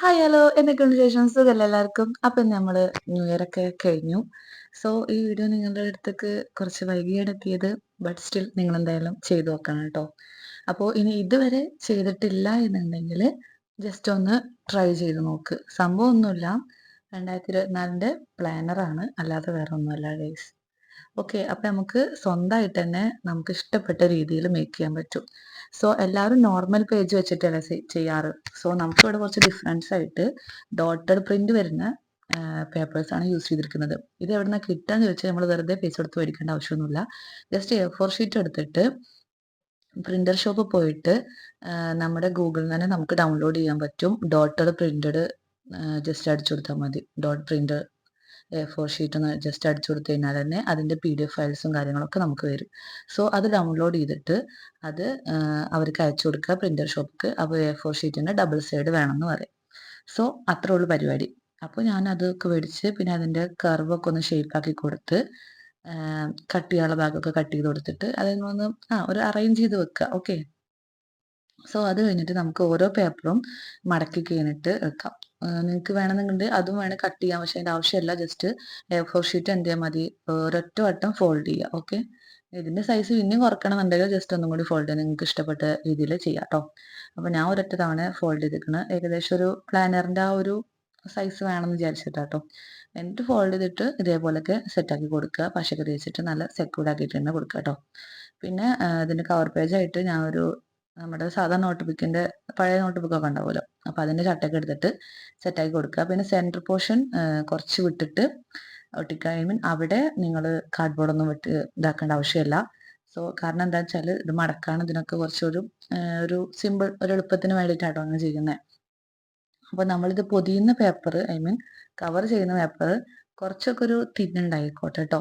Hi hello എന്നെ സുഖമല്ല എല്ലാവർക്കും? അപ്പം നമ്മൾ ന്യൂ ഇയർ ഒക്കെ കഴിഞ്ഞു. സോ ഈ വീഡിയോ നിങ്ങളുടെ അടുത്തേക്ക് കുറച്ച് വൈകിയാണ് എത്തിയത്. ബട്ട് സ്റ്റിൽ നിങ്ങൾ എന്തായാലും ചെയ്തു നോക്കണം കേട്ടോ. അപ്പോൾ ഇനി ഇതുവരെ ചെയ്തിട്ടില്ല എന്നുണ്ടെങ്കിൽ ജസ്റ്റ് ഒന്ന് ട്രൈ ചെയ്ത് നോക്ക്. സംഭവം ഒന്നുമില്ല. രണ്ടായിരത്തി ഇരുപത്തിനാലിന്റെ പ്ലാനറാണ് അല്ലാതെ വേറെ ഒന്നുമല്ല ഗൈസ് ഓക്കെ അപ്പം നമുക്ക് സ്വന്തമായിട്ട് തന്നെ നമുക്ക് ഇഷ്ടപ്പെട്ട രീതിയിൽ മേക്ക് ചെയ്യാൻ പറ്റും. സോ എല്ലാവരും നോർമൽ പേജ് വെച്ചിട്ടല്ല ചെയ്യാറ്. സോ നമുക്ക് ഇവിടെ കുറച്ച് ഡിഫറൻസ് ആയിട്ട് ഡോട്ടഡ് പ്രിന്റ് വരുന്ന പേപ്പേഴ്സ് ആണ് യൂസ് ചെയ്തിരിക്കുന്നത്. ഇത് എവിടെ നിന്ന് കിട്ടാന്ന് ചോദിച്ചാൽ നമ്മൾ വെറുതെ പേജ് എടുത്ത് മേടിക്കേണ്ട ആവശ്യമൊന്നുമില്ല. ജസ്റ്റ് എ ഫോർ ഷീറ്റ് എടുത്തിട്ട് പ്രിന്റർ ഷോപ്പ് പോയിട്ട് നമ്മുടെ ഗൂഗിളിൽ തന്നെ നമുക്ക് ഡൗൺലോഡ് ചെയ്യാൻ പറ്റും. ഡോട്ടഡ് പ്രിന്റഡ് ജസ്റ്റ് അടിച്ചു കൊടുത്താൽ മതി. Dot printer A four sheet ഒന്ന് ജസ്റ്റ് അടിച്ചു കൊടുത്തു കഴിഞ്ഞാൽ തന്നെ അതിന്റെ പി ഡി എഫ് ഫയൽസും കാര്യങ്ങളൊക്കെ നമുക്ക് വരും. സോ അത് ഡൗൺലോഡ് ചെയ്തിട്ട് അത് അവർക്ക് അയച്ചു കൊടുക്കുക പ്രിന്റർ ഷോപ്പിക്ക് അപ്പോൾ എ ഫോർ ഷീറ്റിന്റെ ഡബിൾ സൈഡ് വേണമെന്ന് പറയും. സോ അത്രേ ഉള്ളൂ പരിപാടി. അപ്പോൾ ഞാൻ അതൊക്കെ മേടിച്ച് പിന്നെ അതിന്റെ കർവൊക്കെ ഒന്ന് ഷേപ്പാക്കി കൊടുത്ത് കട്ട് ചെയ്യാനുള്ള ഭാഗമൊക്കെ കട്ട് ചെയ്ത് കൊടുത്തിട്ട് അതിനൊന്ന് ആ ഒരു അറേഞ്ച് ചെയ്ത് വെക്കുക. ഓക്കെ സോ അത് കഴിഞ്ഞിട്ട് നമുക്ക് ഓരോ പേപ്പറും മടക്കി കഴിഞ്ഞിട്ട് വെക്കാം. നിങ്ങൾക്ക് വേണമെന്നുണ്ടെങ്കിൽ അതും വേണം കട്ട് ചെയ്യാം. പക്ഷെ അതിന്റെ ആവശ്യമില്ല ജസ്റ്റ് എ ഫോർ ഷീറ്റ് എന്ത് ചെയ്യാൽ മതി ഒരൊറ്റ വട്ടം ഫോൾഡ് ചെയ്യുക ഓക്കെ ഇതിന്റെ സൈസ് ഇനിയും കുറക്കണമെന്നുണ്ടെങ്കിൽ ജസ്റ്റ് ഒന്നും കൂടി ഫോൾഡ് ചെയ്യാം. നിങ്ങൾക്ക് ഇഷ്ടപ്പെട്ട രീതിയിൽ ചെയ്യാം കേട്ടോ അപ്പോൾ ഞാൻ ഒരൊറ്റ തവണ ഫോൾഡ് ചെയ്തിരിക്കുന്നത് ഏകദേശം ഒരു പ്ലാനറിന്റെ ആ ഒരു സൈസ് വേണമെന്ന് വിചാരിച്ചിട്ടാട്ടോ എന്നിട്ട് ഫോൾഡ് ചെയ്തിട്ട് ഇതേപോലെയൊക്കെ സെറ്റാക്കി കൊടുക്കുക. പശയൊക്കെ തേച്ചിട്ട് നല്ല സെക്യൂർഡ് ആക്കിയിട്ട് തന്നെ കൊടുക്കുക കേട്ടോ പിന്നെ ഇതിന്റെ കവർ പേജായിട്ട് ഞാൻ ഒരു നമ്മുടെ സാധാ നോട്ട് ബുക്കിന്റെ പഴയ നോട്ട് ബുക്കൊക്കെ ഉണ്ടാവുമല്ലോ. അപ്പോൾ അതിന്റെ ചട്ടയൊക്കെ എടുത്തിട്ട് സെറ്റാക്കി കൊടുക്കുക. പിന്നെ സെന്റർ പോർഷൻ കുറച്ച് വിട്ടിട്ട് ഒട്ടിക്കഴിയുമ്പോൾ അവിടെ നിങ്ങൾ കാർഡ്ബോർഡ് ഒന്നും വിട്ട് ഇതാക്കേണ്ട ആവശ്യമില്ല. സോ കാരണം എന്താ വെച്ചാൽ ഇത് മടക്കാണ്. ഇതിനൊക്കെ കുറച്ചൊരു ഒരു സിമ്പിൾ ഒരു എളുപ്പത്തിന് വേണ്ടിയിട്ടാണ് അങ്ങനെ ചെയ്യുന്നത് അപ്പോൾ നമ്മളിത് പൊതിയുന്ന പേപ്പർ ഐ മീൻ കവർ ചെയ്യുന്ന പേപ്പർ കുറച്ചൊക്കെ ഒരു തിന്നുണ്ടായിക്കോട്ടെ കേട്ടോ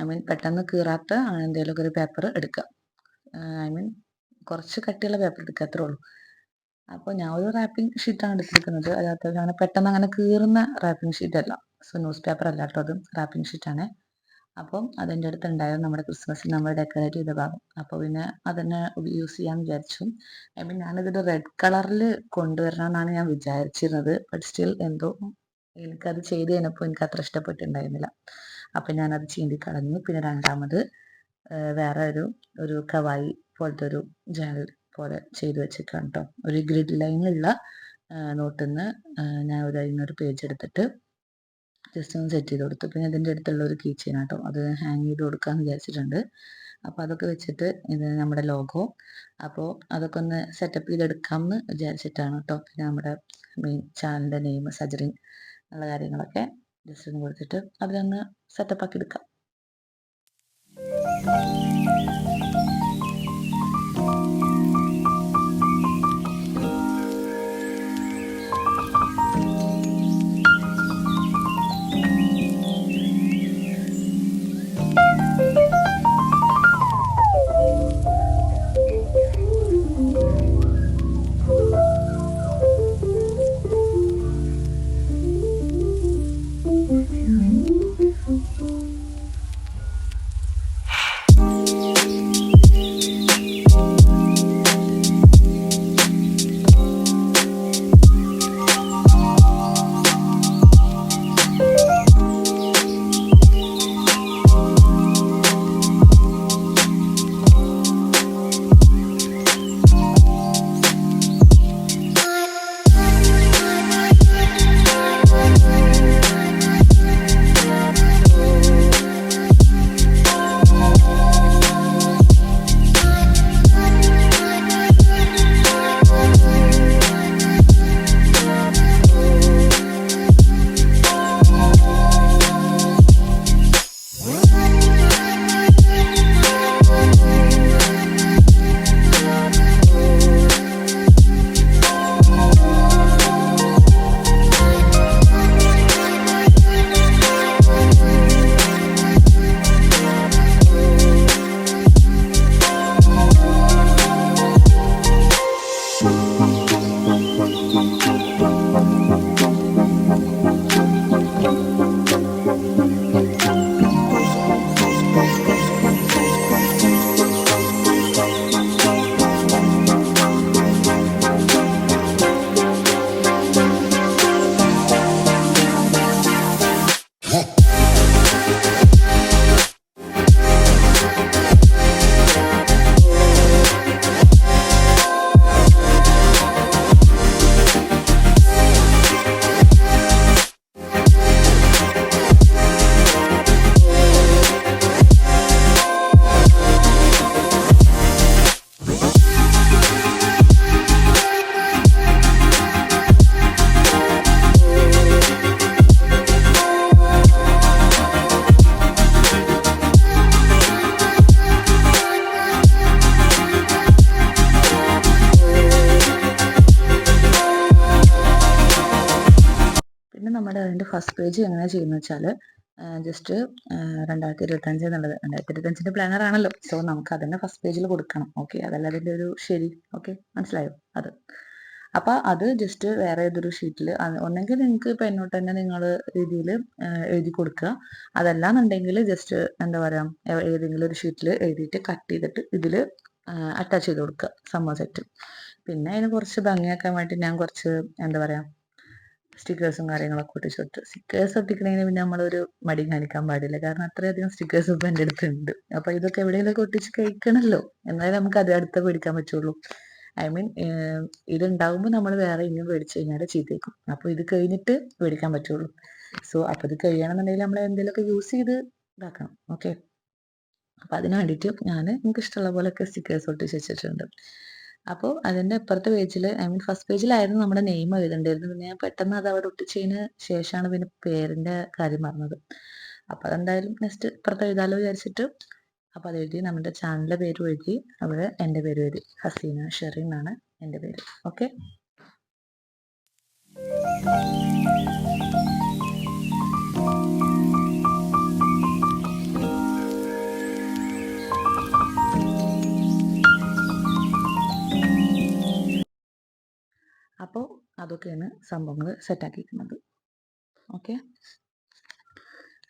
ഐ മീൻ പെട്ടെന്ന് കീറാത്ത അങ്ങനെ എന്തെങ്കിലുമൊക്കെ ഒരു പേപ്പർ എടുക്കുക. ഐ മീൻ കുറച്ച് കട്ടിയുള്ള പേപ്പർ എടുക്കുക അത്രേ ഉള്ളൂ. അപ്പോൾ ഞാൻ ഒരു റാപ്പിംഗ് ഷീറ്റാണ് എടുത്തിരിക്കുന്നത്. അതിനകത്ത് അങ്ങനെ പെട്ടെന്ന് അങ്ങനെ കീറുന്ന റാപ്പിംഗ് ഷീറ്റ് അല്ല. സോ ന്യൂസ് പേപ്പർ അല്ല കേട്ടോ അത്. റാപ്പിംഗ് ഷീറ്റാണ് അപ്പം അതിന്റെ അടുത്ത് ഉണ്ടായിരുന്നു നമ്മുടെ ക്രിസ്മസിന് നമ്മൾ ഡെക്കറേറ്റ് ചെയ്ത ഭാഗം. അപ്പോൾ പിന്നെ അതിനെ യൂസ് ചെയ്യാൻ വിചാരിച്ചു. ഐ മീൻ ഞാനിതൊരു റെഡ് കളറിൽ കൊണ്ടുവരണം എന്നാണ് ഞാൻ വിചാരിച്ചിരുന്നത്. ബട്ട് സ്റ്റിൽ എന്തോ എനിക്കത് ചെയ്ത് കഴിഞ്ഞപ്പോൾ എനിക്ക് അത്ര ഇഷ്ടപ്പെട്ടിട്ടുണ്ടായിരുന്നില്ല. അപ്പം ഞാനത് ചീന്തി കളഞ്ഞു. പിന്നെ രണ്ടാമത് വേറെ ഒരു ഒരു കവായി പോലത്തെ ഒരു ജനൽ പോലെ ചെയ്ത് വെച്ചേക്കാം കേട്ടോ ഒരു ഗ്രിഡ് നോട്ടിൽ നിന്ന് ഞാൻ ഒരു അതിനൊരു പേജ് എടുത്തിട്ട് ജസ്റ്റ് ഒന്ന് സെറ്റ് ചെയ്ത് കൊടുത്തു. പിന്നെ ഇതിന്റെ അടുത്തുള്ള ഒരു കീ ചെയിൻ കേട്ടോ അത് ഹാങ് ചെയ്ത് കൊടുക്കാമെന്ന് വിചാരിച്ചിട്ടുണ്ട്. അപ്പോൾ അതൊക്കെ വെച്ചിട്ട് ഇത് നമ്മുടെ ലോഗോ അപ്പോൾ അതൊക്കെ ഒന്ന് സെറ്റപ്പ് ചെയ്തെടുക്കാമെന്ന് വിചാരിച്ചിട്ടാണ് കേട്ടോ പിന്നെ നമ്മുടെ മെയിൻ ചാനലിന്റെ നെയിം സജറിൻ ഉള്ള കാര്യങ്ങളൊക്കെ ജസ്റ്റ് ഒന്ന് കൊടുത്തിട്ട് അതിലൊന്ന് സെറ്റപ്പ് ആക്കി എടുക്കാം. അതിന്റെ ഫസ്റ്റ് പേജ് എങ്ങനെയാണ് ചെയ്യുന്നത് വെച്ചാൽ ജസ്റ്റ് രണ്ടായിരത്തി ഇരുപത്തഞ്ച് എന്നുള്ളത്. രണ്ടായിരത്തി ഇരുപത്തഞ്ചിന്റെ പ്ലാനർ ആണല്ലോ. സോ നമുക്ക് അതിന്റെ ഫസ്റ്റ് പേജിൽ കൊടുക്കണം. ഓക്കെ അതല്ല അതിന്റെ ഒരു ശരി. ഓക്കെ മനസ്സിലായോ? അത്. അപ്പോൾ അത് ജസ്റ്റ് വേറെ ഏതൊരു ഷീറ്റിൽ ഒന്നെങ്കിൽ നിങ്ങൾക്ക് പെന്നോട്ട് തന്നെ നിങ്ങൾ രീതിയിൽ എഴുതി കൊടുക്കുക. അതല്ലാന്നുണ്ടെങ്കിൽ ജസ്റ്റ് എന്താ പറയുക ഏതെങ്കിലും ഒരു ഷീറ്റിൽ എഴുതിയിട്ട് കട്ട് ചെയ്തിട്ട് ഇതിൽ അറ്റാച്ച് ചെയ്ത് കൊടുക്കുക. സംഭവം സെറ്റ് പിന്നെ അതിന് കുറച്ച് ഭംഗിയാക്കാൻ വേണ്ടി ഞാൻ കുറച്ച് എന്താ പറയുക സ്റ്റിക്കേഴ്സും കാര്യങ്ങളൊക്കെ ഒട്ടിച്ചു കൊടുത്തു. സ്റ്റിക്കേഴ്സ് ഒട്ടിക്കണതിന് പിന്നെ നമ്മളൊരു മടി കാണിക്കാൻ പാടില്ല. കാരണം അത്രയധികം സ്റ്റിക്കേഴ്സ് ഇപ്പം എന്റെ അടുത്തുണ്ട്. അപ്പൊ ഇതൊക്കെ എവിടെയെങ്കിലുമൊക്കെ ഒട്ടിച്ച് കഴിക്കണമല്ലോ എന്നാലേ നമുക്ക് അത് അടുത്ത് പേടിക്കാൻ പറ്റുള്ളൂ. ഐ മീൻ ഇത് ഉണ്ടാകുമ്പോൾ നമ്മൾ വേറെ ഇനിയും മേടിച്ചു കഴിഞ്ഞാൽ ചീത്തേക്കും അപ്പോൾ ഇത് കഴിഞ്ഞിട്ട് മേടിക്കാൻ പറ്റുള്ളൂ. സോ അപ്പോൾ ഇത് കഴിയണമെന്നുണ്ടെങ്കിൽ നമ്മൾ എന്തെങ്കിലുമൊക്കെ യൂസ് ചെയ്ത് ഇതാക്കണം. ഓക്കെ അപ്പൊ അതിന് വേണ്ടിയിട്ട് ഞാൻ എനിക്ക് ഇഷ്ടമുള്ള പോലെയൊക്കെ സ്റ്റിക്കേഴ്സ് ഒട്ടിച്ച് വെച്ചിട്ടുണ്ട്. അപ്പോൾ അതിന്റെ ഇപ്പുറത്തെ പേജിൽ ഐ മീൻ ഫസ്റ്റ് പേജിലായിരുന്നു നമ്മുടെ നെയിം എഴുതേണ്ടിയിരുന്നത്. പിന്നെ ഞാൻ പെട്ടെന്ന് അത് അവിടെ ഒട്ടിച്ചതിന് ശേഷമാണ് പിന്നെ പേരിന്റെ കാര്യം പറഞ്ഞത് അപ്പോൾ അതെന്തായാലും നെക്സ്റ്റ് ഇപ്പുറത്ത് എഴുതാലോ വിചാരിച്ചിട്ട് അപ്പോൾ അത് എഴുതി നമ്മുടെ ചാനലിന്റെ പേര് എഴുതി അവിടെ എന്റെ പേര് എഴുതി. ഹസീന ഷെറിൻ എന്നാണ് എന്റെ പേര്. ഓക്കെ അതൊക്കെയാണ് സംഭവങ്ങൾ സെറ്റാക്കിയിരിക്കുന്നത്. ഓക്കെ?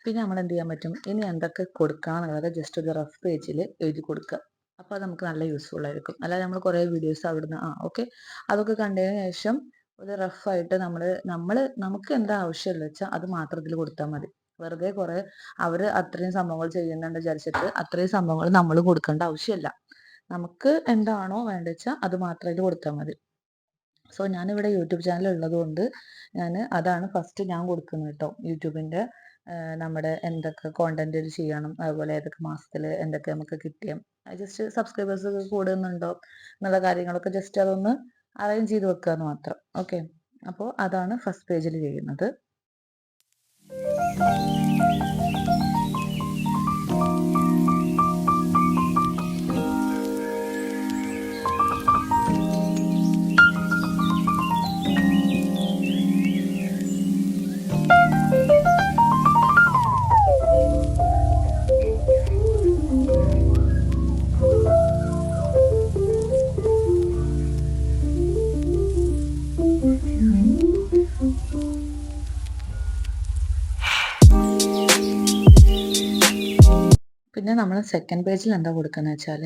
പിന്നെ നമ്മൾ എന്ത് ചെയ്യാൻ പറ്റും? ഇനി എന്തൊക്കെ കൊടുക്കാന്നുള്ളത് ജസ്റ്റ് ഒരു റഫ് പേജിൽ എഴുതി കൊടുക്കുക അപ്പോൾ അത് നമുക്ക് നല്ല യൂസ്ഫുൾ ആയിരിക്കും. അല്ലാതെ നമ്മൾ കുറേ വീഡിയോസ് അവിടുന്ന് ആ ഓക്കെ? അതൊക്കെ കണ്ടതിന് ശേഷം ഒരു റഫായിട്ട് നമ്മൾ നമ്മൾ നമുക്ക് എന്താ ആവശ്യമുള്ള വെച്ചാൽ അത് മാത്രം ഇതിൽ കൊടുത്താൽ മതി. വെറുതെ കുറേ അവർ അത്രയും സംഭവങ്ങൾ ചെയ്യുന്നുണ്ട് വിചാരിച്ചിട്ട് അത്രയും സംഭവങ്ങൾ നമ്മൾ കൊടുക്കേണ്ട ആവശ്യമില്ല. നമുക്ക് എന്താണോ വേണ്ടത് വെച്ചാൽ അത് മാത്രം മാത്രമായിട്ട് കൊടുത്താൽ മതി. സോ ഞാനിവിടെ യൂട്യൂബ് ചാനൽ ഉള്ളതുകൊണ്ട് ഞാൻ അതാണ് ഫസ്റ്റ് ഞാൻ കൊടുക്കുന്നത് കേട്ടോ യൂട്യൂബിന്റെ നമ്മുടെ എന്തൊക്കെ കോണ്ടന്റ് ചെയ്യണം അതുപോലെ ഏതൊക്കെ മാസത്തിൽ എന്തൊക്കെ നമുക്ക് കിട്ടിയും. ജസ്റ്റ് സബ്സ്ക്രൈബേഴ്സ് കൂടുന്നുണ്ടോ എന്നുള്ള കാര്യങ്ങളൊക്കെ ജസ്റ്റ് അതൊന്ന് അറേഞ്ച് ചെയ്ത് വെക്കുക എന്ന് മാത്രം. ഓക്കെ അപ്പോൾ അതാണ് ഫസ്റ്റ് പേജിൽ ചെയ്യുന്നത്. സെക്കൻഡ് പേജിൽ എന്താ കൊടുക്കുന്നത് വെച്ചാൽ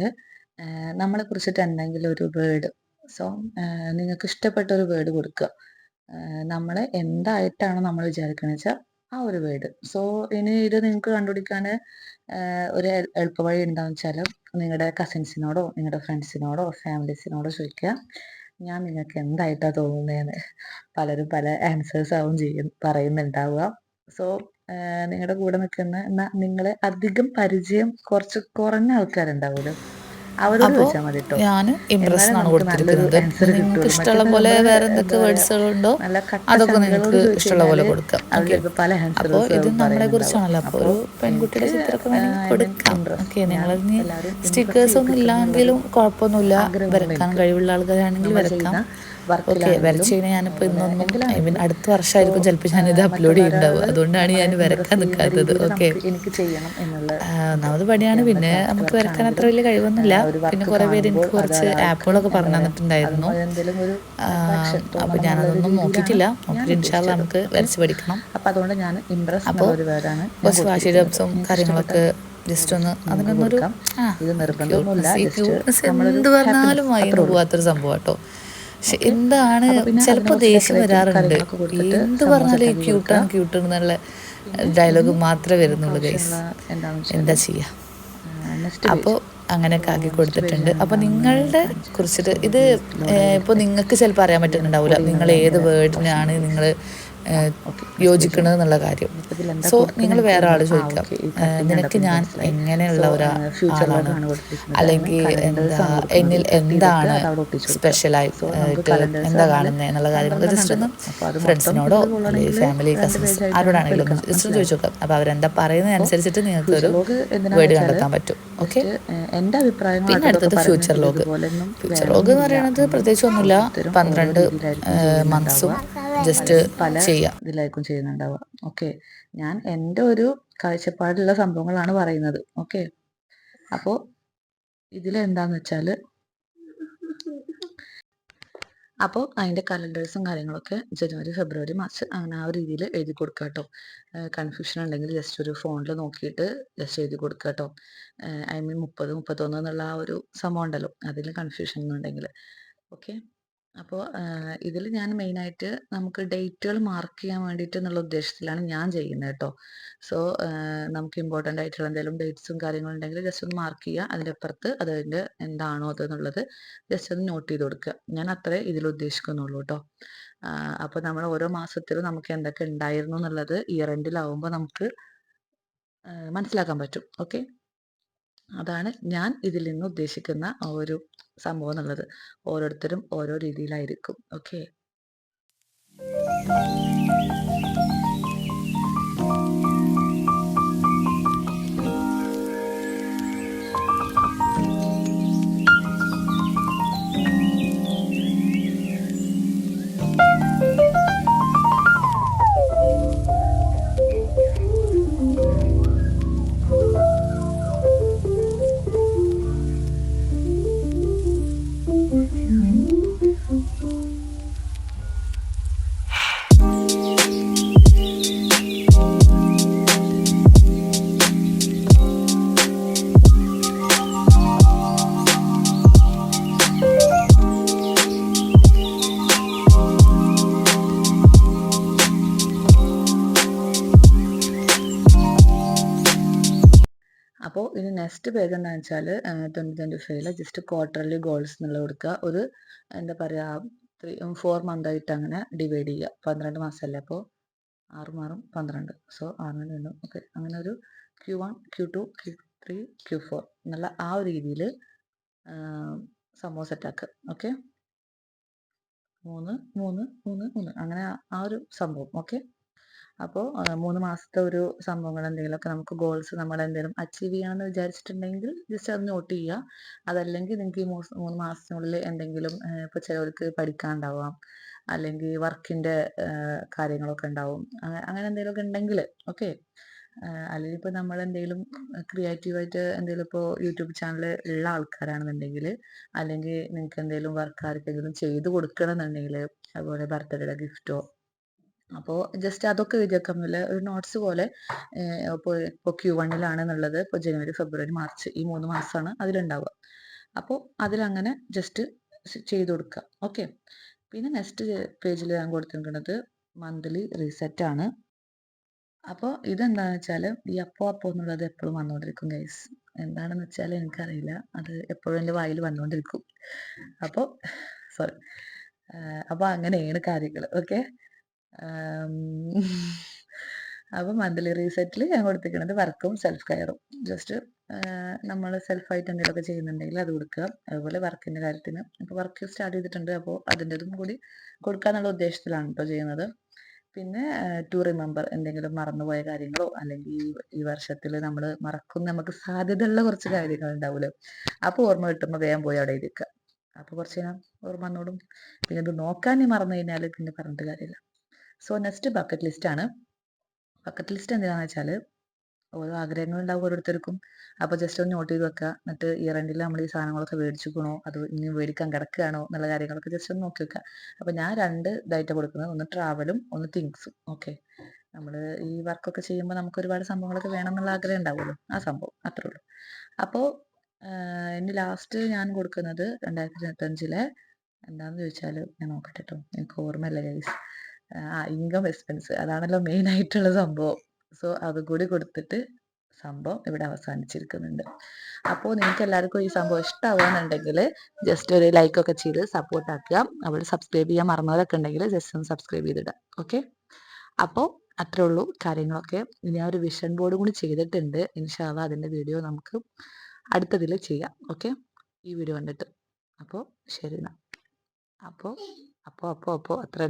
നമ്മളെ കുറിച്ചിട്ട് എന്തെങ്കിലും ഒരു വേർഡ് സോ നിങ്ങൾക്ക് ഇഷ്ടപ്പെട്ട ഒരു വേർഡ് കൊടുക്കുക. നമ്മൾ എന്തായിട്ടാണ് നമ്മൾ വിചാരിക്കുന്നത് വെച്ചാൽ ആ ഒരു വേർഡ് സോ ഇനി ഇത് നിങ്ങൾക്ക് കണ്ടുപിടിക്കാൻ ഒരു എളുപ്പ വഴി എന്താണെന്ന് വെച്ചാൽ നിങ്ങളുടെ കസിൻസിനോടോ നിങ്ങളുടെ ഫ്രണ്ട്സിനോടോ ഫാമിലീസിനോടോ ചോദിക്കുക. ഞാൻ നിങ്ങൾക്ക് എന്തായിട്ടാണ് തോന്നുന്നതെന്ന് പലരും പല ആൻസേഴ്സ് ആവും ചെയ്യും പറയുന്നുണ്ടാവുക. സോ നിങ്ങളുടെ കൂടെ നിൽക്കുന്ന എന്നാൽ നിങ്ങളെ അധികം പരിചയം കുറച്ച് കുറഞ്ഞ ആൾക്കാരുണ്ടാവുമല്ലോ ഞാൻ ഇംപ്രസ് ആണ് കൊടുത്തിരിക്കുന്നത്. നിങ്ങൾക്ക് ഇഷ്ടമുള്ള പോലെ വേറെ എന്തൊക്കെ വേർഡ്സുകളുണ്ടോ അതൊക്കെ നിങ്ങൾക്ക് ഇഷ്ടമുള്ള പോലെ കൊടുക്കാം. അപ്പോൾ ഇത് നമ്മളെ കുറിച്ചാണല്ലോ. അപ്പോൾ ഒരു പെൺകുട്ടിയുടെ ചിത്രമൊക്കെ വേണമെങ്കിൽ കൊടുക്കാം. ഓക്കെ നിങ്ങൾ സ്റ്റിക്കേഴ്സ് ഒന്നും ഇല്ലെങ്കിലും കുഴപ്പമൊന്നുമില്ല. വരക്കാൻ കഴിവുള്ള ആൾക്കാരാണെങ്കിൽ വരക്കാം. ഓക്കെ വരച്ച് കഴിഞ്ഞാൽ ഞാനിപ്പോൾ ഇന്നൊന്നും ഐ മീൻ അടുത്ത വർഷമായിരിക്കും ചിലപ്പോൾ ഞാനിത് അപ്ലോഡ് ചെയ്യുന്നുണ്ടാവും അതുകൊണ്ടാണ് ഞാൻ വരക്കാൻ നിൽക്കാത്തത്. ഓക്കെ. എനിക്ക് ചെയ്യണം എന്നുള്ള ഒന്നാമത് പണിയാണ്. പിന്നെ നമുക്ക് വരക്കാൻ അത്ര വലിയ കഴിവൊന്നുമില്ല. പിന്നെ കുറേ പേര് എനിക്ക് കുറച്ച് ആപ്പുകളൊക്കെ പറഞ്ഞു തന്നിട്ടുണ്ടായിരുന്നു. അപ്പോൾ ഞാനതൊന്നും നോക്കിയിട്ടില്ല. നോക്കിയിട്ട് ഇൻഷാല്ല നമുക്ക് വരച്ച് പഠിക്കണം. അപ്പൊ അതുകൊണ്ട് ഞാൻ ഇംപ്രസ് അപ്പോൾ കുറച്ച് വാശി ഡബ്സും കാര്യങ്ങളൊക്കെ ജസ്റ്റ് ഒന്ന് അതിനൊന്നൊരു ഇത് നിർബന്ധമൊന്നുമില്ല. എന്ത് പറഞ്ഞാലും വായിന്ന് പോവാത്തൊരു സംഭവം കേട്ടോ പക്ഷെ എന്താണ് ചിലപ്പോൾ ദേഷ്യം വരാറുണ്ട്. എന്ത് പറഞ്ഞാലും ക്യൂട്ടാണ് ക്യൂട്ട് എന്നുള്ള ഡയലോഗ് മാത്രമേ വരുന്നുള്ളൂ ഗൈസ് എന്താ ചെയ്യുക അപ്പോൾ അങ്ങനെയൊക്കെ ആക്കി കൊടുത്തിട്ടുണ്ട്. അപ്പോൾ നിങ്ങളുടെ കുറിച്ചിട്ട് ഇത് ഇപ്പോൾ നിങ്ങൾക്ക് ചിലപ്പോൾ അറിയാൻ പറ്റുന്നുണ്ടാവില്ല നിങ്ങൾ ഏത് വേർഡിനാണ് നിങ്ങൾ യോജിക്കുന്നത് എന്നുള്ള കാര്യം. സോ നിങ്ങൾ വേറെ ആൾ ചോദിക്കാം. നിനക്ക് ഞാൻ എങ്ങനെയുള്ള ഒരു ആളാണ്? അല്ലെങ്കിൽ എന്താ എന്നിൽ എന്താണ് സ്പെഷ്യലായിട്ട് എന്താ കാണുന്നത് എന്നുള്ള കാര്യങ്ങൾ ജസ്റ്റ് ഒന്ന് ഫ്രണ്ട്സിനോടോ അല്ലെങ്കിൽ ഫാമിലി കസിൻസ് ആരോടാണെങ്കിലും ജസ്റ്റ് ഒന്ന് ചോദിച്ചു നോക്കാം. അപ്പോൾ അവരെന്താ പറയുന്നത് അനുസരിച്ചിട്ട് നിങ്ങൾക്ക് ഒരു വേർഡ് കണ്ടെത്താൻ പറ്റും. ഓക്കെ എന്റെ അഭിപ്രായം പിന്നെ അടുത്തത് ഫ്യൂച്ചർ ലോഗ് ഫ്യൂച്ചർ ലോഗ് എന്ന് പറയുന്നത് പ്രത്യേകിച്ച് ഒന്നുമില്ല. പന്ത്രണ്ട് മന്ത്സും ജസ്റ്റ് പല ഇതിലായിരിക്കും ചെയ്യുന്നുണ്ടാവുക. ഓക്കെ ഞാൻ എന്റെ ഒരു കാഴ്ചപ്പാടുള്ള സംഭവങ്ങളാണ് പറയുന്നത്. ഓക്കെ അപ്പോൾ ഇതിലെന്താന്ന് വെച്ചാൽ അപ്പോൾ അതിന്റെ കലണ്ടേഴ്സും കാര്യങ്ങളൊക്കെ ജനുവരി ഫെബ്രുവരി മാർച്ച് അങ്ങനെ ആ ഒരു രീതിയിൽ എഴുതി കൊടുക്കുക കേട്ടോ. കൺഫ്യൂഷൻ ഉണ്ടെങ്കിൽ ജസ്റ്റ് ഒരു ഫോണിൽ നോക്കിയിട്ട് ജസ്റ്റ് എഴുതി കൊടുക്കുക കേട്ടോ. ഐ മീൻ മുപ്പത് മുപ്പത്തൊന്ന് എന്നുള്ള ആ ഒരു സംഭവം ഉണ്ടല്ലോ. അതിൽ കൺഫ്യൂഷൻ ഉണ്ടെങ്കിൽ. ഓക്കെ അപ്പോൾ ഇതിൽ ഞാൻ മെയിനായിട്ട് നമുക്ക് ഡേറ്റുകൾ മാർക്ക് ചെയ്യാൻ വേണ്ടിയിട്ട് എന്നുള്ള ഉദ്ദേശത്തിലാണ് ഞാൻ ചെയ്യുന്നത് കേട്ടോ. സോ നമുക്ക് ഇമ്പോർട്ടന്റ് ആയിട്ടുള്ള എന്തെങ്കിലും ഡേറ്റ്സും കാര്യങ്ങളും ഉണ്ടെങ്കിൽ ജസ്റ്റ് ഒന്ന് മാർക്ക് ചെയ്യുക. അതിന്റെ അപ്പുറത്ത് അതിന്റെ എന്താണോ അതെന്നുള്ളത് ജസ്റ്റ് ഒന്ന് നോട്ട് ചെയ്ത് കൊടുക്കുക. ഞാൻ അത്രേ ഇതിൽ ഉദ്ദേശിക്കുന്നുള്ളൂ കേട്ടോ. അപ്പോൾ നമ്മൾ ഓരോ മാസത്തിലും നമുക്ക് എന്തൊക്കെ ഉണ്ടായിരുന്നു എന്നുള്ളത് ഇയർ എൻഡിലാവുമ്പോൾ നമുക്ക് മനസ്സിലാക്കാൻ പറ്റും. ഓക്കെ അതാണ് ഞാൻ ഇതിൽ നിന്ന് ഉദ്ദേശിക്കുന്ന ആ ഒരു സംഭവം എന്നുള്ളത്. ഓരോരുത്തരും ഓരോ രീതിയിലായിരിക്കും. ഓക്കെ അപ്പോൾ ഇനി നെക്സ്റ്റ് പേജ് എന്താണെന്ന് വെച്ചാൽ ട്വന്റി ട്വന്റി ഫൈവിൽ ജസ്റ്റ് ക്വാർട്ടർലി ഗോൾസ് എന്നുള്ളത് കൊടുക്കുക ഒരു എന്താ പറയുക ത്രീ ഫോർ മന്ത് ആയിട്ട് അങ്ങനെ ഡിവൈഡ് ചെയ്യുക. പന്ത്രണ്ട് മാസമല്ലേ അപ്പോൾ ആറ് മാറും പന്ത്രണ്ട്. സോ ആറിന് രണ്ടും. ഓക്കെ അങ്ങനെ ഒരു Q one Q two Q three Q four എന്നുള്ള ആ ഒരു രീതിയിൽ സംഭവം സെറ്റാക്കുക ഓക്കെ മൂന്ന് മൂന്ന് മൂന്ന് മൂന്ന്. അങ്ങനെ ആ ഒരു സംഭവം. ഓക്കെ അപ്പോൾ മൂന്ന് മാസത്തെ ഒരു സംഭവങ്ങൾ എന്തെങ്കിലുമൊക്കെ നമുക്ക് ഗോൾസ് നമ്മൾ എന്തെങ്കിലും അച്ചീവ് ചെയ്യണമെന്ന് വിചാരിച്ചിട്ടുണ്ടെങ്കിൽ ജസ്റ്റ് അത് നോട്ട് ചെയ്യുക. അതല്ലെങ്കിൽ നിങ്ങൾക്ക് ഈ മൂന്ന് മാസത്തിനുള്ളിൽ എന്തെങ്കിലും ഇപ്പോൾ ചിലവർക്ക് പഠിക്കാനുണ്ടാവാം. അല്ലെങ്കിൽ വർക്കിന്റെ കാര്യങ്ങളൊക്കെ ഉണ്ടാവും. അങ്ങനെ എന്തെങ്കിലുമൊക്കെ ഉണ്ടെങ്കിൽ ഓക്കെ അല്ലെങ്കിൽ ഇപ്പോൾ നമ്മൾ എന്തെങ്കിലും ക്രിയേറ്റീവായിട്ട് എന്തെങ്കിലും ഇപ്പോൾ യൂട്യൂബ് ചാനൽ ഉള്ള ആൾക്കാരാണെന്നുണ്ടെങ്കിൽ അല്ലെങ്കിൽ നിങ്ങൾക്ക് എന്തെങ്കിലും വർക്ക് ആർക്കെങ്കിലും ചെയ്ത് കൊടുക്കണം എന്നുണ്ടെങ്കിൽ അതുപോലെ ബർത്ത്ഡേയുടെ ഗിഫ്റ്റോ അപ്പോൾ ജസ്റ്റ് അതൊക്കെ എഴുതി വെക്കാമെന്നില്ല ഒരു നോട്ട്സ് പോലെ ഇപ്പോൾ ഇപ്പോൾ ക്യൂ വണ്ണിലാണെന്നുള്ളത് ഇപ്പോൾ ജനുവരി ഫെബ്രുവരി മാർച്ച് ഈ മൂന്ന് മാസമാണ് അതിലുണ്ടാവുക. അപ്പോൾ അതിലങ്ങനെ ജസ്റ്റ് ചെയ്ത് കൊടുക്കുക. ഓക്കെ പിന്നെ നെക്സ്റ്റ് പേജിൽ ഞാൻ കൊടുത്തിരിക്കുന്നത് മന്ത്ലി റീസെറ്റ് ആണ്. അപ്പോൾ ഇതെന്താണെന്ന് വെച്ചാൽ ഈ അപ്പോ അപ്പോ എന്നുള്ളത് എപ്പോഴും വന്നുകൊണ്ടിരിക്കും ഗൈസ് എന്താണെന്ന് വെച്ചാൽ എനിക്കറിയില്ല. അത് എപ്പോഴും എന്റെ വായിൽ വന്നുകൊണ്ടിരിക്കും അപ്പോൾ സോറി അപ്പോൾ അങ്ങനെയാണ് കാര്യങ്ങൾ ഓക്കെ അപ്പോൾ മന്ത്ലി റീസെറ്റിൽ ഞാൻ കൊടുത്തിരിക്കുന്നത് വർക്കും സെൽഫ് കെയറും ജസ്റ്റ് നമ്മൾ സെൽഫായിട്ട് എന്തെങ്കിലുമൊക്കെ ചെയ്യുന്നുണ്ടെങ്കിൽ അത് കൊടുക്കുക. അതുപോലെ വർക്കിന്റെ കാര്യത്തിന്. ഇപ്പോൾ വർക്ക് സ്റ്റാർട്ട് ചെയ്തിട്ടുണ്ട്. അപ്പോൾ അതിന്റെതും കൂടി കൊടുക്കാന്നുള്ള ഉദ്ദേശത്തിലാണ് കേട്ടോ ചെയ്യുന്നത്. പിന്നെ ടു റിമെമ്പർ എന്തെങ്കിലും മറന്നുപോയ കാര്യങ്ങളോ അല്ലെങ്കിൽ ഈ വർഷത്തിൽ നമ്മൾ മറക്കുന്ന നമുക്ക് സാധ്യതയുള്ള കുറച്ച് കാര്യങ്ങൾ ഉണ്ടാവുമല്ലോ അപ്പോൾ ഓർമ്മ കിട്ടുമ്പോൾ വേഗം പോയി അവിടെ ഇരിക്കുക അപ്പോൾ കുറച്ച് ഞാൻ ഓർമ്മ വന്നോളും. പിന്നെ ഇത് നോക്കാൻ നീ മറന്നു കഴിഞ്ഞാൽ പിന്നെ പറഞ്ഞിട്ട് കാര്യമില്ല. സോ നെക്സ്റ്റ് ബക്കറ്റ് ലിസ്റ്റ് ആണ്. ബക്കറ്റ് ലിസ്റ്റ് എന്തിനാണെന്ന് വെച്ചാൽ ഓരോ ആഗ്രഹങ്ങളുണ്ടാവും ഓരോരുത്തർക്കും. അപ്പോൾ ജസ്റ്റ് ഒന്ന് നോട്ട് ചെയ്ത് വെക്കുക എന്നിട്ട് ഇയർ എൻഡിൽ നമ്മൾ ഈ സാധനങ്ങളൊക്കെ മേടിച്ചുക്കണോ? അത് ഇനി മേടിക്കാൻ കിടക്കുകയാണോ എന്നുള്ള കാര്യങ്ങളൊക്കെ ജസ്റ്റ് ഒന്ന് നോക്കി വെക്കുക അപ്പോൾ ഞാൻ രണ്ട് ഇതായിട്ട് കൊടുക്കുന്നത്. ഒന്ന് ട്രാവലും ഒന്ന് തിങ്സും ഓക്കെ നമ്മൾ ഈ വർക്കൊക്കെ ചെയ്യുമ്പോൾ നമുക്ക് ഒരുപാട് സംഭവങ്ങളൊക്കെ വേണം എന്നുള്ള ആഗ്രഹം ഉണ്ടാവുമല്ലോ. ആ സംഭവം. അത്രേ ഉള്ളൂ. അപ്പോൾ ഇനി ലാസ്റ്റ് ഞാൻ കൊടുക്കുന്നത് രണ്ടായിരത്തി ഇരുപത്തഞ്ചിലെ എന്താണെന്ന് ചോദിച്ചാൽ ഞാൻ നോക്കട്ടെ കേട്ടോ എനിക്ക് ഓർമ്മയില്ല ഗൈസ് ഇൻകം എക്സ്പെൻസ് അതാണല്ലോ മെയിൻ ആയിട്ടുള്ള സംഭവം. സോ അത് കൂടി കൊടുത്തിട്ട് സംഭവം ഇവിടെ അവസാനിച്ചിരിക്കുന്നുണ്ട്. അപ്പോൾ നിങ്ങൾക്ക് എല്ലാവർക്കും ഈ സംഭവം ഇഷ്ടമാവുകയെന്നുണ്ടെങ്കിൽ ജസ്റ്റ് ഒരു ലൈക്ക് ഒക്കെ ചെയ്ത് സപ്പോർട്ട് ആക്കുക. അവിടെ സബ്സ്ക്രൈബ് ചെയ്യാൻ മറന്നവരൊക്കെ ഉണ്ടെങ്കിൽ ജസ്റ്റ് ഒന്ന് സബ്സ്ക്രൈബ് ചെയ്തിടുക. ഓക്കെ അപ്പോൾ അത്രേ ഉള്ളൂ കാര്യങ്ങളൊക്കെ. ഞാൻ ഒരു വിഷൻ ബോർഡ് കൂടി ചെയ്തിട്ടുണ്ട്. ഇൻഷാല്ല അതിന്റെ വീഡിയോ നമുക്ക് അടുത്തതിൽ ചെയ്യാം. ഓക്കെ ഈ വീഡിയോ കണ്ടിട്ട്. അപ്പോൾ ശരി എന്നാൽ അപ്പോൾ അപ്പോൾ അപ്പോൾ അപ്പോൾ അത്ര.